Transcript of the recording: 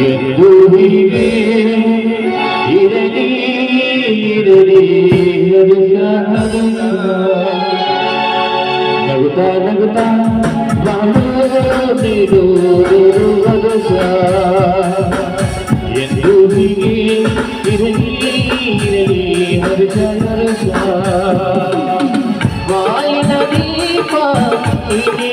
ಎದ್ದುಡಿವೆ ಇರಲಿ ಇರಲಿ ನಗುತ್ತ ನಗುತ್ತ ಬಾಳಿರು ಮಗಸ ಎದ್ದುಡಿಗೆ ಇರಲಿ ಇರಲಿ ಹರ್ಷ ಹರ್ಷ ವಾಯಿನ ದೀಪ ಇದೇ